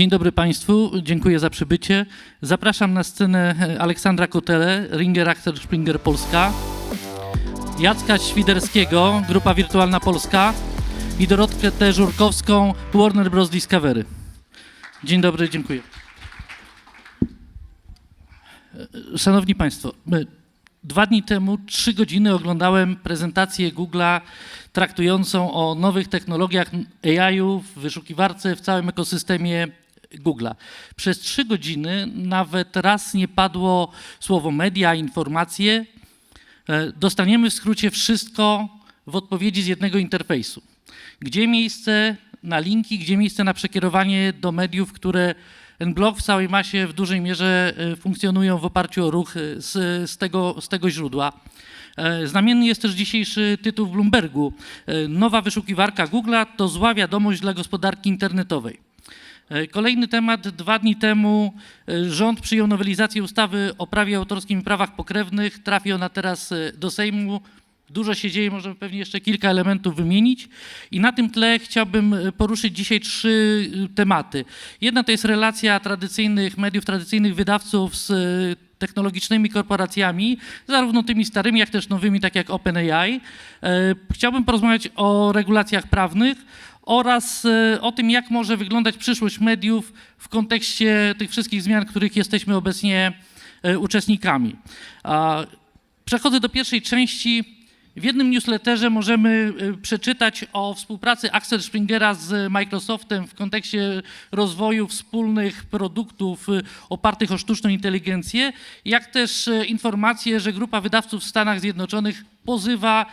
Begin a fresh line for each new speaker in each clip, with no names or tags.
Dzień dobry Państwu, dziękuję za przybycie. Zapraszam na scenę Aleksandra Kotele, Ringer Actor Springer Polska, Jacka Świderskiego, Grupa Wirtualna Polska i Dorotkę Żurkowską, Warner Bros. Discovery. Dzień dobry, dziękuję. Szanowni Państwo, dwa dni temu, trzy godziny oglądałem prezentację Google'a traktującą o nowych technologiach AI-u w wyszukiwarce w całym ekosystemie Google'a. Przez trzy godziny nawet raz nie padło słowo media, informacje. E, Dostaniemy w skrócie wszystko w odpowiedzi z jednego interfejsu. Gdzie miejsce na linki, gdzie miejsce na przekierowanie do mediów, które Nblog w całej masie w dużej mierze e, funkcjonują w oparciu o ruch e, z, z, tego, z tego źródła. Znamienny jest też dzisiejszy tytuł w Bloombergu. Nowa wyszukiwarka Google'a to zła wiadomość dla gospodarki internetowej. E, Kolejny temat. Dwa dni temu e, rząd przyjął nowelizację ustawy o prawie autorskim i prawach pokrewnych. Trafi ona teraz e, do Sejmu. Dużo się dzieje, możemy pewnie jeszcze kilka elementów wymienić. I na tym tle chciałbym poruszyć dzisiaj trzy tematy. Jedna to jest relacja tradycyjnych mediów, tradycyjnych wydawców z technologicznymi korporacjami, zarówno tymi starymi, jak też nowymi, tak jak OpenAI. Chciałbym porozmawiać o regulacjach prawnych oraz e, o tym, jak może wyglądać przyszłość mediów w kontekście tych wszystkich zmian, których jesteśmy obecnie e, uczestnikami. Przechodzę do pierwszej części. W jednym newsletterze możemy e, przeczytać o współpracy Axel Springera z Microsoftem w kontekście rozwoju wspólnych produktów opartych o sztuczną inteligencję, jak też informacje, że grupa wydawców w Stanach Zjednoczonych pozywa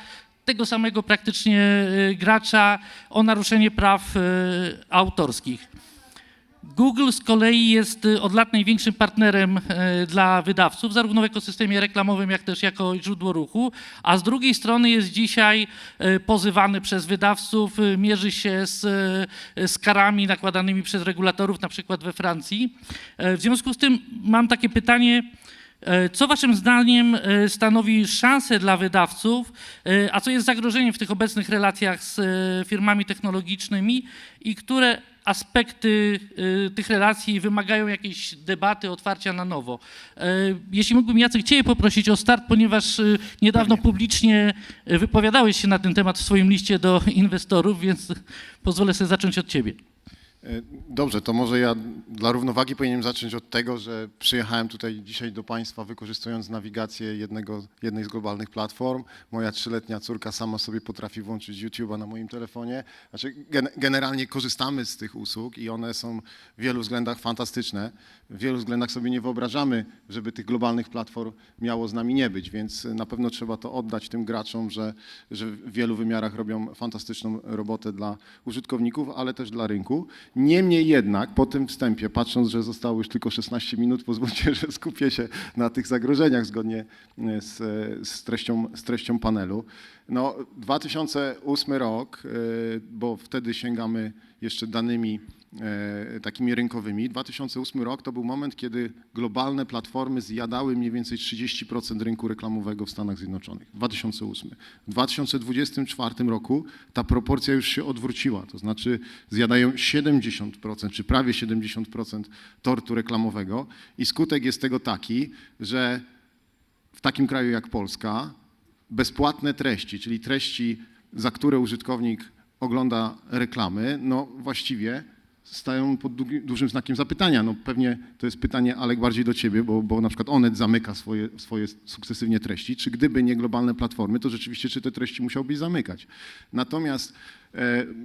tego samego praktycznie e, gracza o naruszenie praw e, autorskich. Google z kolei jest y, od lat największym partnerem dla wydawców, zarówno w ekosystemie reklamowym, jak też jako źródło ruchu, a z drugiej strony jest dzisiaj pozywany przez wydawców, y, mierzy się z, z karami nakładanymi przez regulatorów, na przykład we Francji. W związku z tym mam takie pytanie, Co Waszym zdaniem e, stanowi szansę dla wydawców, e, a co jest zagrożeniem w tych obecnych relacjach z e, firmami technologicznymi i które aspekty e, tych relacji wymagają jakiejś debaty, otwarcia na nowo? E, Jeśli mógłbym Jacek Ciebie poprosić o start, ponieważ e, niedawno publicznie e, wypowiadałeś się na ten temat w swoim liście do inwestorów, więc pozwolę sobie zacząć od Ciebie.
E, Dobrze, to może ja dla równowagi powinienem zacząć od tego, że przyjechałem tutaj dzisiaj do Państwa wykorzystując nawigację jednego, jednej z globalnych platform. Moja trzyletnia córka sama sobie potrafi włączyć YouTube'a na moim telefonie. Znaczy, gen, generalnie korzystamy z tych usług i one są w wielu względach fantastyczne. W wielu względach sobie nie wyobrażamy, żeby tych globalnych platform miało z nami nie być, więc na pewno trzeba to oddać tym graczom, że, że w wielu wymiarach robią fantastyczną robotę dla użytkowników, ale też dla rynku. Niemniej jednak, po tym wstępie, patrząc, że zostało już tylko 16 minut, pozwólcie, że skupię się na tych zagrożeniach zgodnie e, z, e, z, treścią, z treścią panelu. No, 2008 rok, e, bo wtedy sięgamy jeszcze danymi takimi rynkowymi. 2008 rok to był moment, kiedy globalne platformy zjadały mniej więcej 30% rynku reklamowego w Stanach Zjednoczonych. 2008. W 2024 roku ta proporcja już się odwróciła, to znaczy zjadają 70% czy prawie 70% tortu reklamowego i skutek jest tego taki, że w takim kraju jak Polska bezpłatne treści, czyli treści, za które użytkownik ogląda reklamy, no właściwie stają pod dużym znakiem zapytania. No pewnie to jest pytanie, Alek, bardziej do ciebie, bo, bo na przykład Onet zamyka swoje, swoje sukcesywnie treści. Czy gdyby nie globalne platformy, to rzeczywiście czy te treści musiałbyś zamykać? Natomiast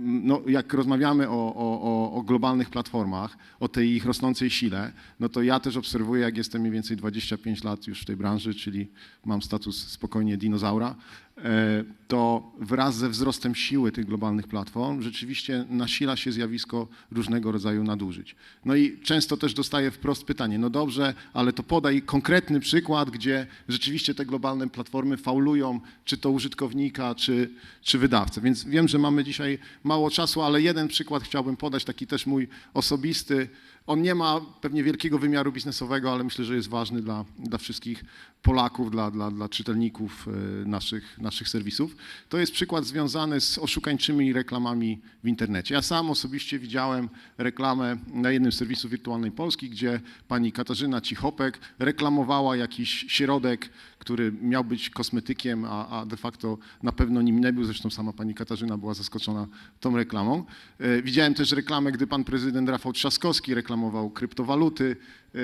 no, jak rozmawiamy o, o, o, o globalnych platformach, o tej ich rosnącej sile, no to ja też obserwuję, jak jestem mniej więcej 25 lat już w tej branży, czyli mam status spokojnie dinozaura, e, to wraz ze wzrostem siły tych globalnych platform rzeczywiście nasila się zjawisko różnego rodzaju nadużyć. No i często też dostaję wprost pytanie, no dobrze, ale to podaj konkretny przykład, gdzie rzeczywiście te globalne platformy faulują, czy to użytkownika, czy, czy wydawcę. Więc wiem, że mamy dzisiaj dzisiaj mało czasu, ale jeden przykład chciałbym podać, taki też mój osobisty. On nie ma pewnie wielkiego wymiaru biznesowego, ale myślę, że jest ważny dla, dla wszystkich Polaków, dla, dla, dla czytelników e, naszych, naszych serwisów. To jest przykład związany z oszukańczymi reklamami w internecie. Ja sam osobiście widziałem reklamę na jednym z serwisów Wirtualnej Polski, gdzie pani Katarzyna Cichopek reklamowała jakiś środek, który miał być kosmetykiem, a, a de facto na pewno nim nie był. Zresztą sama pani Katarzyna była zaskoczona tą reklamą. E, Widziałem też reklamę, gdy pan prezydent Rafał Trzaskowski reklamował kryptowaluty, e, e,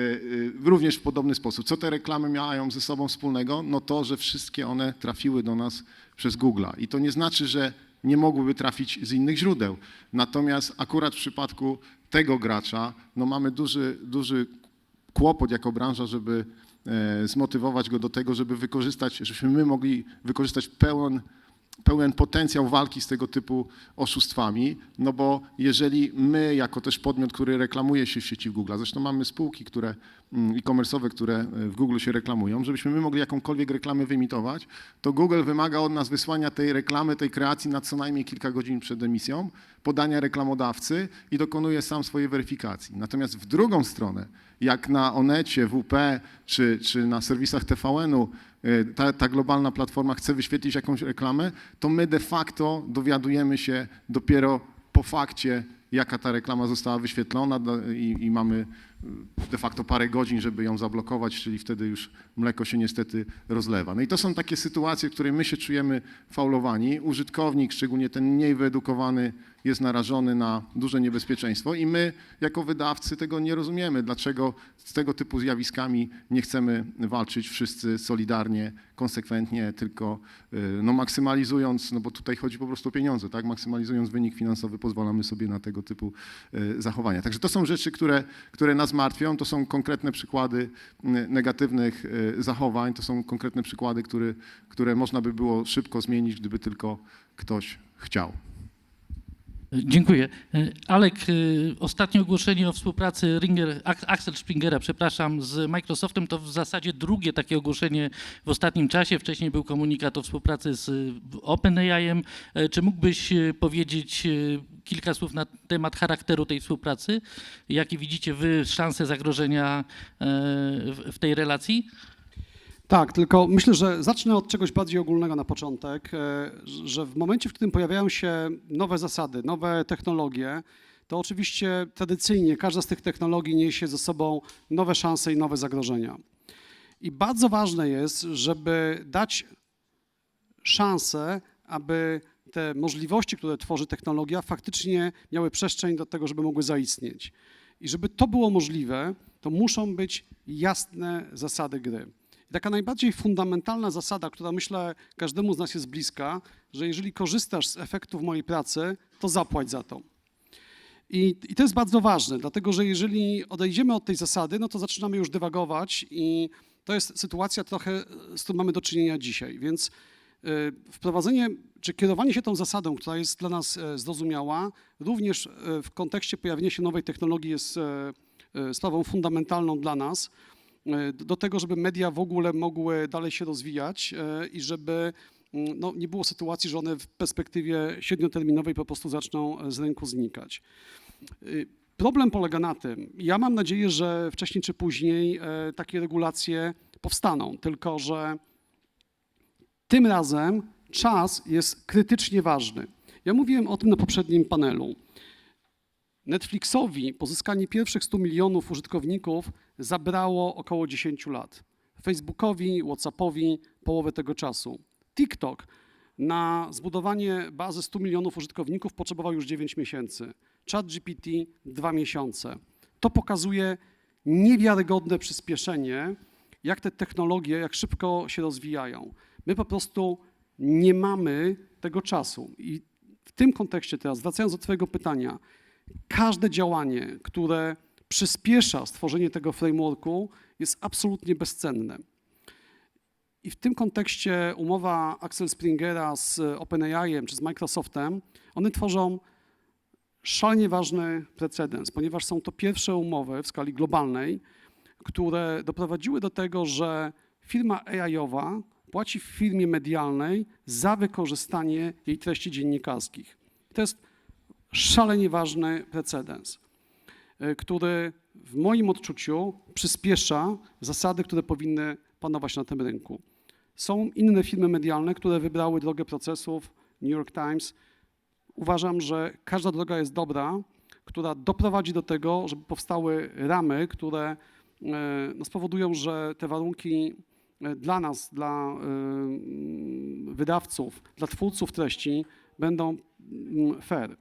również w podobny sposób. Co te reklamy mają ze sobą wspólnego? No to, że wszystkie one trafiły do nas przez Google'a. I to nie znaczy, że nie mogłyby trafić z innych źródeł. Natomiast akurat w przypadku tego gracza, no mamy duży, duży kłopot jako branża, żeby zmotywować go do tego, żeby wykorzystać, żebyśmy my mogli wykorzystać pełen, pełen potencjał walki z tego typu oszustwami, no bo jeżeli my, jako też podmiot, który reklamuje się w sieci Google, zresztą mamy spółki, które mm, e-commerce'owe, które e, w Google się reklamują, żebyśmy my mogli jakąkolwiek reklamę wyemitować, to Google wymaga od nas wysłania tej reklamy, tej kreacji na co najmniej kilka godzin przed emisją, podania reklamodawcy i dokonuje sam swojej weryfikacji. Natomiast w drugą stronę, jak na Onecie, WP czy, czy na serwisach TVN-u y, ta, ta globalna platforma chce wyświetlić jakąś reklamę, to my de facto dowiadujemy się dopiero po fakcie, jaka ta reklama została wyświetlona i, i mamy y, de facto parę godzin, żeby ją zablokować, czyli wtedy już mleko się niestety rozlewa. No i to są takie sytuacje, w których my się czujemy faulowani. Użytkownik, szczególnie ten mniej wyedukowany, jest narażony na duże niebezpieczeństwo i my jako wydawcy tego nie rozumiemy, dlaczego z tego typu zjawiskami nie chcemy walczyć wszyscy solidarnie, konsekwentnie, tylko y, no, maksymalizując, no bo tutaj chodzi po prostu o pieniądze, tak? maksymalizując wynik finansowy pozwalamy sobie na tego typu y, zachowania. Także to są rzeczy, które, które nas martwią, to są konkretne przykłady y, negatywnych zachowań, to są konkretne przykłady, które, które można by było szybko zmienić, gdyby tylko ktoś chciał.
Dziękuję. E, Alek, e, ostatnie ogłoszenie o współpracy Ringer, Axel Springera, przepraszam, z Microsoftem to w zasadzie drugie takie ogłoszenie w ostatnim czasie. Wcześniej był komunikat o współpracy z OpenAI-em. E, Czy mógłbyś powiedzieć kilka słów na temat charakteru tej współpracy? Jakie widzicie wy szanse zagrożenia w tej relacji?
Tak, tylko myślę, że zacznę od czegoś bardziej ogólnego na początek, e, że w momencie, w którym pojawiają się nowe zasady, nowe technologie, to oczywiście tradycyjnie każda z tych technologii niesie ze sobą nowe szanse i nowe zagrożenia. I bardzo ważne jest, żeby dać szansę, aby te możliwości, które tworzy technologia, faktycznie miały przestrzeń do tego, żeby mogły zaistnieć. I żeby to było możliwe, to muszą być jasne zasady gry. Taka najbardziej fundamentalna zasada, która myślę każdemu z nas jest bliska, że jeżeli korzystasz z efektów mojej pracy, to zapłać za to. I, I to jest bardzo ważne, dlatego że jeżeli odejdziemy od tej zasady, no to zaczynamy już dywagować i to jest sytuacja trochę, z którą mamy do czynienia dzisiaj. Więc y, wprowadzenie czy kierowanie się tą zasadą, która jest dla nas e, zrozumiała, również e, w kontekście pojawienia się nowej technologii jest e, e, sprawą fundamentalną dla nas, do tego, żeby media w ogóle mogły dalej się rozwijać e, i żeby mm, no, nie było sytuacji, że one w perspektywie średnioterminowej po prostu zaczną e, z rynku znikać. Problem polega na tym, ja mam nadzieję, że wcześniej czy później e, takie regulacje powstaną, tylko że tym razem czas jest krytycznie ważny. Ja mówiłem o tym na poprzednim panelu. Netflixowi pozyskanie pierwszych 100 milionów użytkowników zabrało około 10 lat. Facebookowi, WhatsAppowi połowę tego czasu. TikTok na zbudowanie bazy 100 milionów użytkowników potrzebował już 9 miesięcy. ChatGPT 2 miesiące. To pokazuje niewiarygodne przyspieszenie, jak te technologie, jak szybko się rozwijają. My po prostu nie mamy tego czasu. I w tym kontekście teraz, wracając do Twojego pytania, każde działanie, które przyspiesza stworzenie tego frameworku, jest absolutnie bezcenne. I w tym kontekście umowa Axel Springera z OpenAI czy z Microsoftem, one tworzą szalenie ważny precedens, ponieważ są to pierwsze umowy w skali globalnej, które doprowadziły do tego, że firma AI-owa płaci firmie medialnej za wykorzystanie jej treści dziennikarskich. to jest szalenie ważny precedens, który w moim odczuciu przyspiesza zasady, które powinny panować na tym rynku. Są inne firmy medialne, które wybrały drogę procesów, New York Times. Uważam, że każda droga jest dobra, która doprowadzi do tego, żeby powstały ramy, które e, no, spowodują, że te warunki e, dla nas, dla e, wydawców, dla twórców treści będą mm, fair.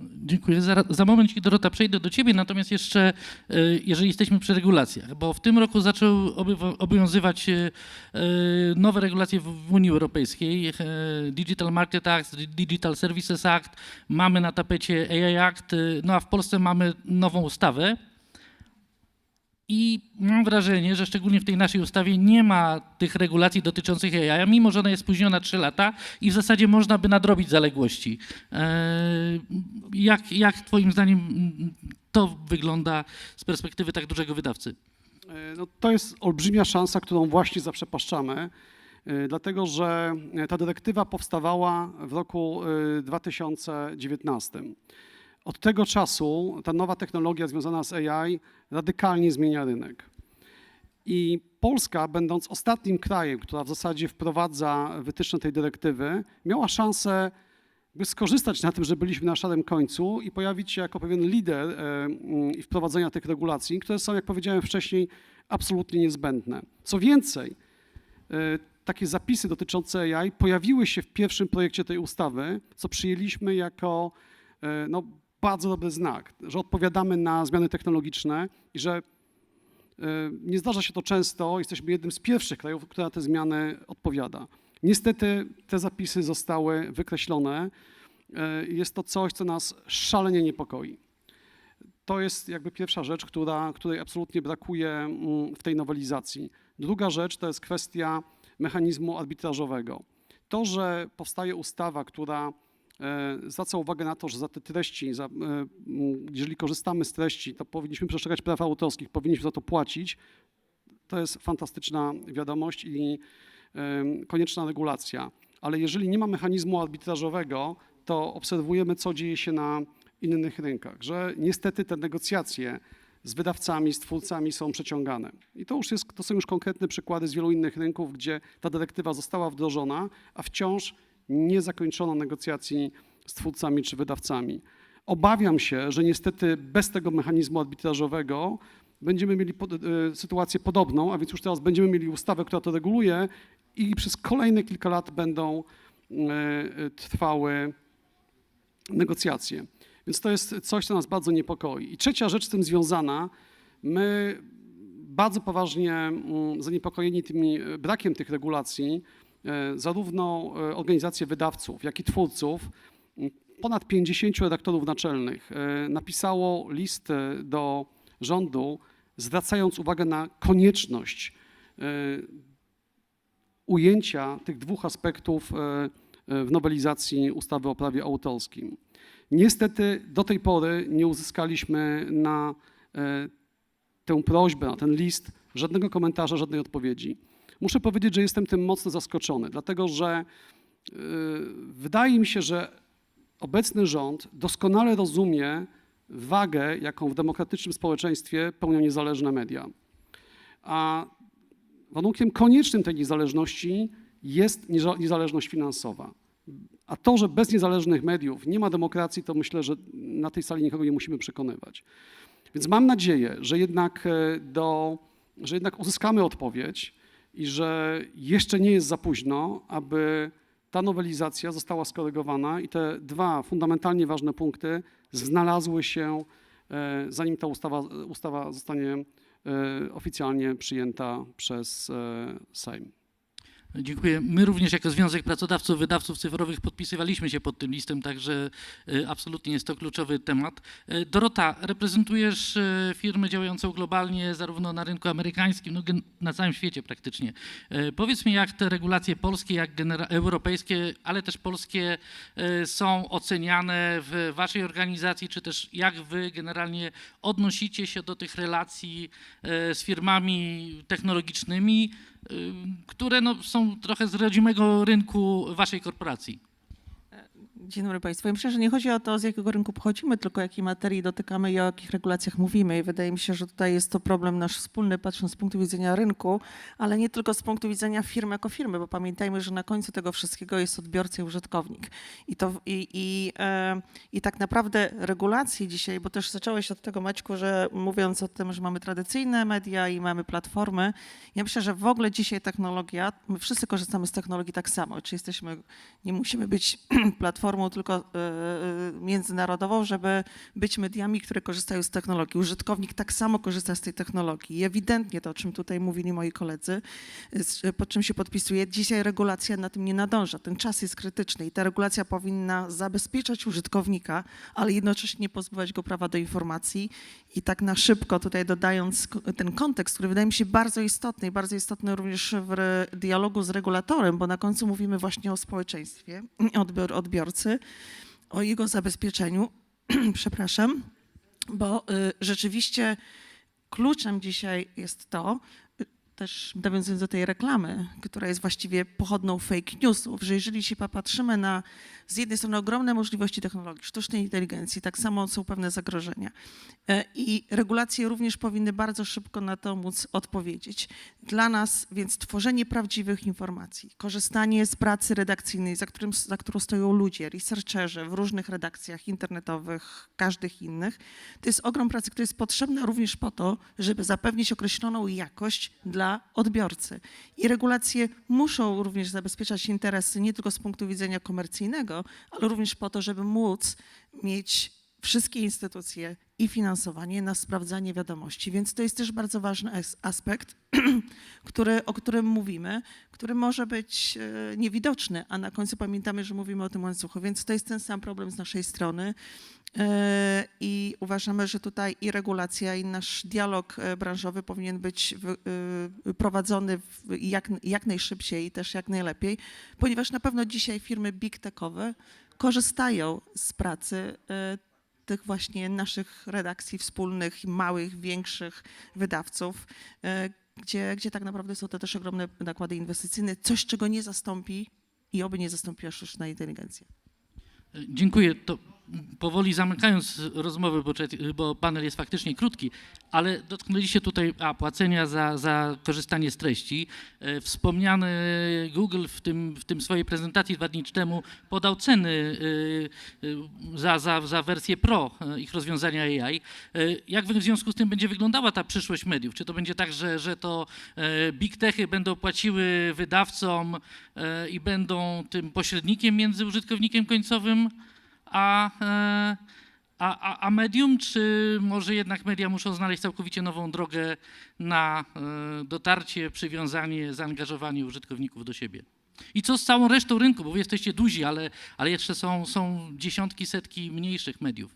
Dziękuję. Za, za moment, Dorota, przejdę do Ciebie, natomiast jeszcze, e, jeżeli jesteśmy przy regulacjach, bo w tym roku zaczął obywa- obowiązywać e, nowe regulacje w, Unii Europejskiej, e, Digital Market Act, Digital Services Act, mamy na tapecie AI Act, no a w Polsce mamy nową ustawę. I mam wrażenie, że szczególnie w tej naszej ustawie nie ma tych regulacji dotyczących AI, mimo że ona jest spóźniona 3 lata i w zasadzie można by nadrobić zaległości. Eee, Jak, jak Twoim zdaniem to wygląda z perspektywy tak dużego wydawcy?
E, No, to jest olbrzymia szansa, którą właśnie zaprzepaszczamy, e, dlatego że e, ta dyrektywa powstawała w roku e, 2019. Od tego czasu ta nowa technologia związana z AI radykalnie zmienia rynek. I Polska, będąc ostatnim krajem, która w zasadzie wprowadza wytyczne tej dyrektywy, miała szansę by skorzystać na tym, że byliśmy na szarym końcu i pojawić się jako pewien lider e, mm, i wprowadzenia tych regulacji, które są, jak powiedziałem wcześniej, absolutnie niezbędne. Co więcej, e, takie zapisy dotyczące AI pojawiły się w pierwszym projekcie tej ustawy, co przyjęliśmy jako e, no, bardzo dobry znak, że odpowiadamy na zmiany technologiczne i że e, nie zdarza się to często. Jesteśmy jednym z pierwszych krajów, który na te zmiany odpowiada. Niestety te zapisy zostały wykreślone. E, Jest to coś, co nas szalenie niepokoi. To jest jakby pierwsza rzecz, która, której absolutnie brakuje mm, w tej nowelizacji. Druga rzecz to jest kwestia mechanizmu arbitrażowego. To, że powstaje ustawa, która zwraca uwagę na to, że za te treści, za, e, jeżeli korzystamy z treści, to powinniśmy przestrzegać praw autorskich, powinniśmy za to płacić, to jest fantastyczna wiadomość i em, konieczna regulacja. Ale jeżeli nie ma mechanizmu arbitrażowego, to obserwujemy, co dzieje się na innych rynkach, że niestety te negocjacje z wydawcami, z twórcami są przeciągane. I to już jest, to są już konkretne przykłady z wielu innych rynków, gdzie ta dyrektywa została wdrożona, a wciąż nie zakończono negocjacji z twórcami czy wydawcami. Obawiam się, że niestety bez tego mechanizmu arbitrażowego będziemy mieli pod, e, sytuację podobną, a więc już teraz będziemy mieli ustawę, która to reguluje i przez kolejne kilka lat będą e, e, trwały negocjacje. Więc to jest coś, co nas bardzo niepokoi. I trzecia rzecz z tym związana, my bardzo poważnie mm, zaniepokojeni tymi e, brakiem tych regulacji, zarówno e, organizacje wydawców, jak i twórców, ponad 50 redaktorów naczelnych e, napisało list e, do rządu, zwracając uwagę na konieczność e, ujęcia tych dwóch aspektów e, e, w nowelizacji ustawy o prawie autorskim. Niestety do tej pory nie uzyskaliśmy na e, tę prośbę, na ten list żadnego komentarza, żadnej odpowiedzi. Muszę powiedzieć, że jestem tym mocno zaskoczony, dlatego że e, wydaje mi się, że obecny rząd doskonale rozumie wagę, jaką w demokratycznym społeczeństwie pełnią niezależne media. A warunkiem koniecznym tej niezależności jest nieza- niezależność finansowa. A to, że bez niezależnych mediów nie ma demokracji, to myślę, że na tej sali nikogo nie musimy przekonywać. Więc mam nadzieję, że jednak, e, do, że jednak uzyskamy odpowiedź i że jeszcze nie jest za późno, aby ta nowelizacja została skorygowana i te dwa fundamentalnie ważne punkty znalazły się, e, zanim ta ustawa, ustawa zostanie e, oficjalnie przyjęta przez e, Sejm.
Dziękuję. My również jako Związek Pracodawców Wydawców Cyfrowych podpisywaliśmy się pod tym listem, także e, absolutnie jest to kluczowy temat. E, Dorota, reprezentujesz e, firmy działające globalnie zarówno na rynku amerykańskim, no na całym świecie praktycznie. Powiedz mi, jak te regulacje polskie, jak europejskie, ale też polskie są oceniane w waszej organizacji, czy też jak wy generalnie odnosicie się do tych relacji z firmami technologicznymi, które no, są trochę z rodzimego rynku waszej korporacji.
Dzień dobry Państwu. Ja myślę, że nie chodzi o to, z jakiego rynku pochodzimy, tylko jakiej materii dotykamy i o jakich regulacjach mówimy. I wydaje mi się, że tutaj jest to problem nasz wspólny, patrząc z punktu widzenia rynku, ale nie tylko z punktu widzenia firmy jako firmy, bo pamiętajmy, że na końcu tego wszystkiego jest odbiorca i użytkownik. I, to, i, i, e, i tak naprawdę regulacje dzisiaj, bo też zacząłeś od tego Maćku, że mówiąc o tym, że mamy tradycyjne media i mamy platformy, ja myślę, że w ogóle dzisiaj technologia, my wszyscy korzystamy z technologii tak samo. Czy jesteśmy, nie musimy być platformą tylko e, e, międzynarodową, żeby być mediami, które korzystają z technologii. Użytkownik tak samo korzysta z tej technologii. I ewidentnie to, o czym tutaj mówili moi koledzy, pod czym się podpisuje, dzisiaj regulacja na tym nie nadąża. Ten czas jest krytyczny i ta regulacja powinna zabezpieczać użytkownika, ale jednocześnie nie pozbywać go prawa do informacji. I tak na szybko tutaj dodając ten kontekst, który wydaje mi się bardzo istotny i bardzo istotny również w dialogu z regulatorem, bo na końcu mówimy właśnie o społeczeństwie, odbior, odbiorcy, o jego zabezpieczeniu, przepraszam, bo y, rzeczywiście kluczem dzisiaj jest to, też nawiązując do tej reklamy, która jest właściwie pochodną fake newsów, że jeżeli się popatrzymy na z jednej strony ogromne możliwości technologii, sztucznej inteligencji, tak samo są pewne zagrożenia. E, I regulacje również powinny bardzo szybko na to móc odpowiedzieć. Dla nas więc tworzenie prawdziwych informacji, korzystanie z pracy redakcyjnej, za, którym, za którą stoją ludzie, researcherzy w różnych redakcjach internetowych, każdych innych, to jest ogrom pracy, która jest potrzebna również po to, żeby zapewnić określoną jakość dla odbiorcy. I regulacje muszą również zabezpieczać interesy nie tylko z punktu widzenia komercyjnego, ale również po to, żeby móc mieć wszystkie instytucje i finansowanie na sprawdzanie wiadomości. Więc to jest też bardzo ważny as- aspekt, który, o którym mówimy, który może być e, niewidoczny, a na końcu pamiętamy, że mówimy o tym łańcuchu. Więc to jest ten sam problem z naszej strony. E, I uważamy, że tutaj i regulacja, i nasz dialog e, branżowy powinien być prowadzony jak, jak najszybciej i też jak najlepiej, ponieważ na pewno dzisiaj firmy big techowe korzystają z pracy tych właśnie naszych redakcji wspólnych, małych, większych wydawców, e, gdzie, gdzie tak naprawdę są to też ogromne nakłady inwestycyjne, coś czego nie zastąpi i oby nie zastąpiła sztuczna inteligencja.
Dziękuję. To powoli zamykając rozmowę, bo, bo panel jest faktycznie krótki, ale dotknęliście tutaj a, płacenia za, za korzystanie z treści. E, Wspomniany Google w tym, w tym swojej prezentacji dwa dni temu podał ceny e, e, za, za, za wersję Pro ich rozwiązania AI. Jak w związku z tym będzie wyglądała ta przyszłość mediów? Czy to będzie tak, że, że to big techy będą płaciły wydawcom i będą tym pośrednikiem między użytkownikiem końcowym a, e, a, a, a medium, czy może jednak media muszą znaleźć całkowicie nową drogę na e, dotarcie, przywiązanie, zaangażowanie użytkowników do siebie? I co z całą resztą rynku, bo wy jesteście duzi, ale, ale jeszcze są, są dziesiątki, setki mniejszych mediów.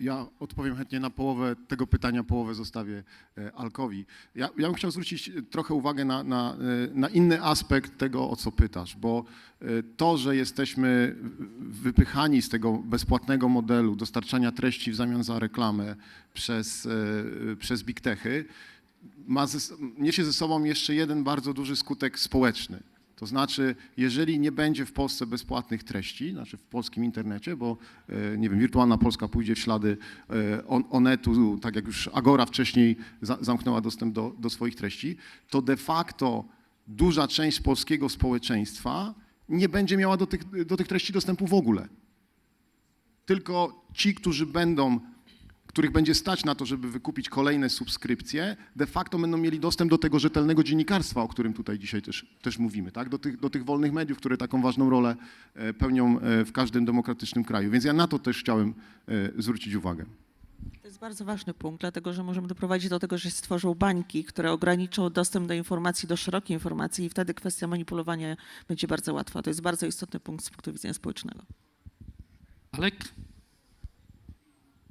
Ja odpowiem chętnie na połowę tego pytania, połowę zostawię e, Alkowi. Ja, ja bym chciał zwrócić e, trochę uwagę na, na, e, na inny aspekt tego, o co pytasz, bo to, że jesteśmy wypychani z tego bezpłatnego modelu dostarczania treści w zamian za reklamę przez, przez big techy, ma ze, niesie ze sobą jeszcze jeden bardzo duży skutek społeczny. To znaczy, jeżeli nie będzie w Polsce bezpłatnych treści, znaczy w polskim internecie, bo e, nie wiem, Wirtualna Polska pójdzie w ślady e, on, Onetu, tak jak już Agora wcześniej za, zamknęła dostęp do, do swoich treści, to de facto duża część polskiego społeczeństwa nie będzie miała do tych, do tych treści dostępu w ogóle. Tylko ci, którzy będą których będzie stać na to, żeby wykupić kolejne subskrypcje, de facto będą mieli dostęp do tego rzetelnego dziennikarstwa, o którym tutaj dzisiaj też, też mówimy, tak? do, tych, do tych wolnych mediów, które taką ważną rolę e, pełnią e, w każdym demokratycznym kraju. Więc ja na to też chciałem e, zwrócić uwagę.
To jest bardzo ważny punkt, dlatego że możemy doprowadzić do tego, że się stworzą bańki, które ograniczą dostęp do informacji, do szerokiej informacji i wtedy kwestia manipulowania będzie bardzo łatwa. To jest bardzo istotny punkt z punktu widzenia społecznego.
Alek?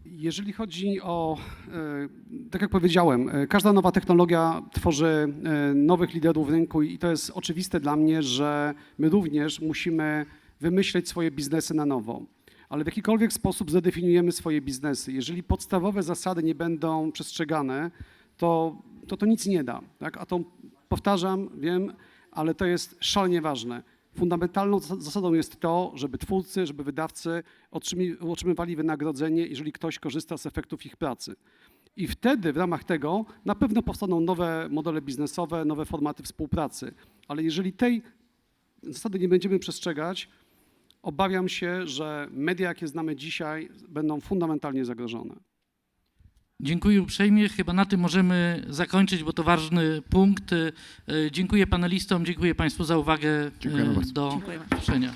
Jeżeli chodzi o, e, tak jak powiedziałem, e, każda nowa technologia tworzy e, nowych liderów rynku i to jest oczywiste dla mnie, że my również musimy wymyśleć swoje biznesy na nowo. Ale w jakikolwiek sposób zadefiniujemy swoje biznesy. Jeżeli podstawowe zasady nie będą przestrzegane, to to, to nic nie da. Tak? A to powtarzam, wiem, ale to jest szalenie ważne. Fundamentalną zas- zasadą jest to, żeby twórcy, żeby wydawcy otrzymywali wynagrodzenie, jeżeli ktoś korzysta z efektów ich pracy. I wtedy w ramach tego na pewno powstaną nowe modele biznesowe, nowe formaty współpracy. Ale jeżeli tej zasady nie będziemy przestrzegać, obawiam się, że media, jakie znamy dzisiaj, będą fundamentalnie zagrożone.
Dziękuję uprzejmie. Chyba na tym możemy zakończyć, bo to ważny punkt. E, Dziękuję panelistom, dziękuję Państwu za uwagę e,
Dziękujemy bardzo.
do
Dziękujemy.
słyszenia.